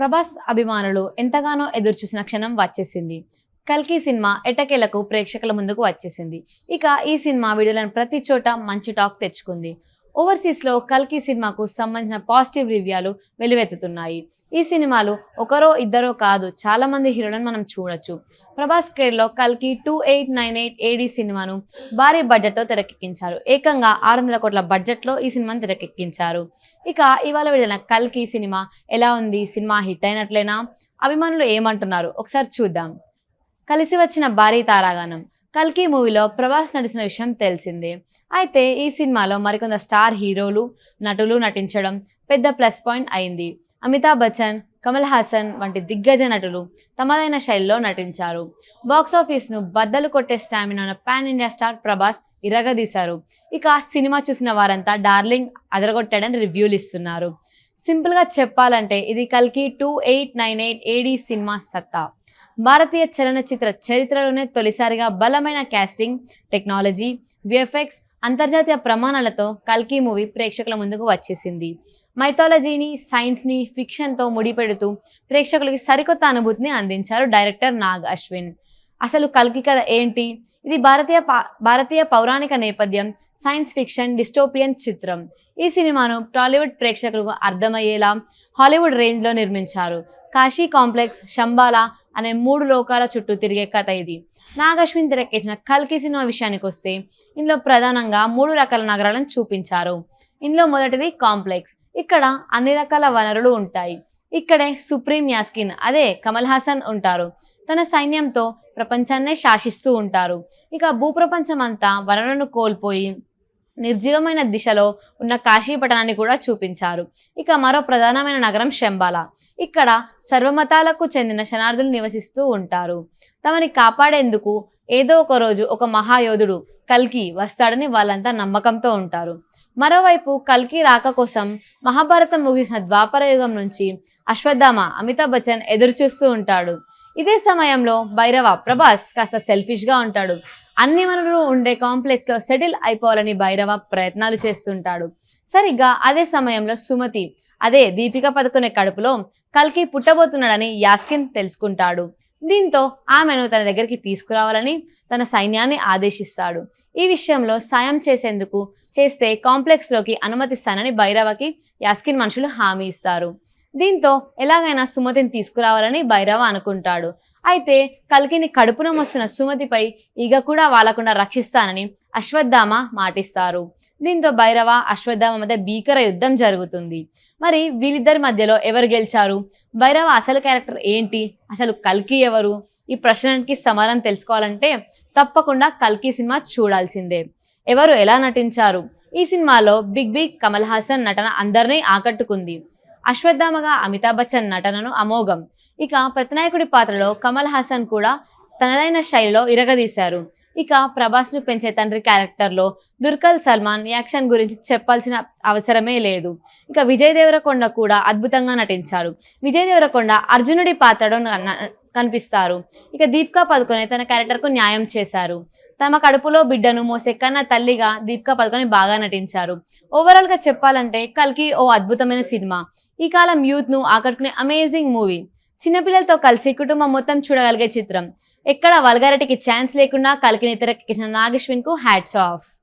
ప్రభాస్ అభిమానులు ఎంతగానో ఎదురుచూసిన క్షణం వచ్చేసింది. కల్కి సినిమా ఎటకేలకు ప్రేక్షకుల ముందుకు వచ్చేసింది. ఇక ఈ సినిమా విడుదలైన ప్రతి చోట మంచి టాక్ తెచ్చుకుంది. ఓవర్సీస్లో కల్కి సినిమాకు సంబంధించిన పాజిటివ్ రివ్యూలు వెలువెత్తుతున్నాయి. ఈ సినిమాలు ఒకరో ఇద్దరో కాదు చాలామంది హీరోలను మనం చూడొచ్చు. ప్రభాస్ కెరీర్లో కల్కి two eight nine eight AD సినిమాను భారీ బడ్జెట్తో తెరకెక్కించారు. ఏకంగా ఆరు వందల కోట్ల బడ్జెట్లో ఈ సినిమాను తెరకెక్కించారు. ఇక ఇవాళ విడిన కల్కి సినిమా ఎలా ఉంది? సినిమా హిట్ అయినట్లేనా? అభిమానులు ఏమంటున్నారు? ఒకసారి చూద్దాం. కలిసి వచ్చిన భారీ తారాగానం. కల్కి మూవీలో ప్రభాస్ నటించిన విషయం తెలిసిందే. అయితే ఈ సినిమాలో మరికొంత స్టార్ హీరోలు నటులు నటించడం పెద్ద ప్లస్ పాయింట్ అయింది. అమితాబ్ బచ్చన్ కమల్ హాసన్ వంటి దిగ్గజ నటులు తమదైన శైలిలో నటించారు. బాక్స్ ఆఫీస్ను బద్దలు కొట్టే స్టామినా ఉన్న పాన్ ఇండియా స్టార్ ప్రభాస్ ఇరగదీశారు. ఇక సినిమా చూసిన వారంతా డార్లింగ్ అదరగొట్టాడని రివ్యూలు ఇస్తున్నారు. సింపుల్గా చెప్పాలంటే ఇది కల్కి two eight nine eight AD cinema సత్తా. భారతీయ చలనచిత్ర చరిత్రలోనే తొలిసారిగా బలమైన కాస్టింగ్ టెక్నాలజీ విఎఫ్ఎక్స్ అంతర్జాతీయ ప్రమాణాలతో కల్కి మూవీ ప్రేక్షకుల ముందుకు వచ్చేసింది. మైథాలజీని సైన్స్ని ఫిక్షన్తో ముడిపెడుతూ ప్రేక్షకులకి సరికొత్త అనుభూతిని అందించారు డైరెక్టర్ నాగ్ అశ్విన్. అసలు కల్కి కథ ఏంటి? ఇది భారతీయ పా- భారతీయ పౌరాణిక నేపథ్యం సైన్స్ ఫిక్షన్ డిస్టోపియన్ చిత్రం. ఈ సినిమాను టాలీవుడ్ ప్రేక్షకులకు అర్థమయ్యేలా హాలీవుడ్ రేంజ్లో నిర్మించారు. కాశీ కాంప్లెక్స్ శంబాలా అనే మూడు లోకాల చుట్టూ తిరిగే కథ ఇది. నాగశ్విన్ తెరకెక్కించిన కల్కి సినిమా విషయానికి వస్తే ఇందులో ప్రధానంగా మూడు రకాల నగరాలను చూపించారు. ఇందులో మొదటిది కాంప్లెక్స్. ఇక్కడ అన్ని రకాల వనరులు ఉంటాయి. ఇక్కడే సుప్రీం యాస్కిన్ అదే కమల్ హాసన్ ఉంటారు. తన సైన్యంతో ప్రపంచాన్నే శాసిస్తూ ఉంటారు. ఇక భూప్రపంచం అంతా వనరులను కోల్పోయి నిర్జీవమైన దిశలో ఉన్న కాశీ పట్టణాన్ని కూడా చూపించారు. ఇక మరో ప్రధానమైన నగరం శంబాల. ఇక్కడ సర్వమతాలకు చెందిన శనార్థులు నివసిస్తూ ఉంటారు. తమని కాపాడేందుకు ఏదో ఒక రోజు ఒక మహాయోధుడు కల్కి వస్తాడని వాళ్ళంతా నమ్మకంతో ఉంటారు. మరోవైపు కల్కి రాక కోసం మహాభారతం ముగిసిన ద్వాపర యుగం నుంచి అశ్వత్థామ అమితాబ్ బచ్చన్ ఎదురుచూస్తూ ఉంటాడు. ఇదే సమయంలో భైరవ ప్రభాస్ కాస్త సెల్ఫిష్గా ఉంటాడు. అన్ని వనరులు ఉండే కాంప్లెక్స్లో సెటిల్ అయిపోవాలని భైరవ ప్రయత్నాలు చేస్తుంటాడు. సరిగ్గా అదే సమయంలో సుమతి అదే దీపిక పదుకునే కడుపులో కల్కి పుట్టబోతున్నాడని యాస్కిన్ తెలుసుకుంటాడు. దీంతో ఆమెను తన దగ్గరికి తీసుకురావాలని తన సైన్యాన్ని ఆదేశిస్తాడు. ఈ విషయంలో సాయం చేసేందుకు చేస్తే కాంప్లెక్స్లోకి అనుమతిస్తానని భైరవకి యాస్కిన్ మనుషులు హామీ ఇస్తారు. దీంతో ఎలాగైనా సుమతిని తీసుకురావాలని భైరవ అనుకుంటాడు. అయితే కల్కిని కడుపున మోస్తున్న సుమతిపై ఈగ కూడా వాలకుండా రక్షిస్తానని అశ్వత్థామ మాటిస్తారు. దీంతో భైరవ అశ్వత్థామ మధ్య భీకర యుద్ధం జరుగుతుంది. మరి వీళ్ళిద్దరి మధ్యలో ఎవరు గెలిచారు? భైరవ అసలు క్యారెక్టర్ ఏంటి? అసలు కల్కి ఎవరు? ఈ ప్రశ్నకి సమాధానం తెలుసుకోవాలంటే తప్పకుండా కల్కి సినిమా చూడాల్సిందే. ఎవరు ఎలా నటించారు? ఈ సినిమాలో బిగ్ బిగ్ కమల్ హాసన్ నటన అందరినీ ఆకట్టుకుంది. అశ్వత్థామగా అమితాబ్ బచ్చన్ నటనను అమోఘం. ఇక ప్రతినాయకుడి పాత్రలో కమల్ హాసన్ కూడా తనదైన శైలిలో ఇరగదీశారు. ఇక ప్రభాస్ను పెంచే తండ్రి క్యారెక్టర్లో దుర్కల్ సల్మాన్ యాక్షన్ గురించి చెప్పాల్సిన అవసరమే లేదు. ఇక విజయ్ దేవరకొండ కూడా అద్భుతంగా నటించారు. విజయ్ దేవరకొండ అర్జునుడి పాత్రలో కనిపిస్తారు. ఇక దీపికా పదుకొనే తన క్యారెక్టర్కు న్యాయం చేశారు. తమ కడుపులో బిడ్డను మోసే కన్న తల్లిగా దీపికా పదుకొని బాగా నటించారు. ఓవరాల్గా చెప్పాలంటే కల్కి ఓ అద్భుతమైన సినిమా. ఈ కాలం యూత్ను ఆకట్టుకునే అమేజింగ్ మూవీ చిన్నపిల్లలతో కలిసి కుటుంబం మొత్తం చూడగలిగే చిత్రం. ఎక్కడ వల్గారిటీకి ఛాన్స్ లేకుండా కలికిని తెరకెక్కించిన నాగశ్విన్కు హ్యాట్స్ ఆఫ్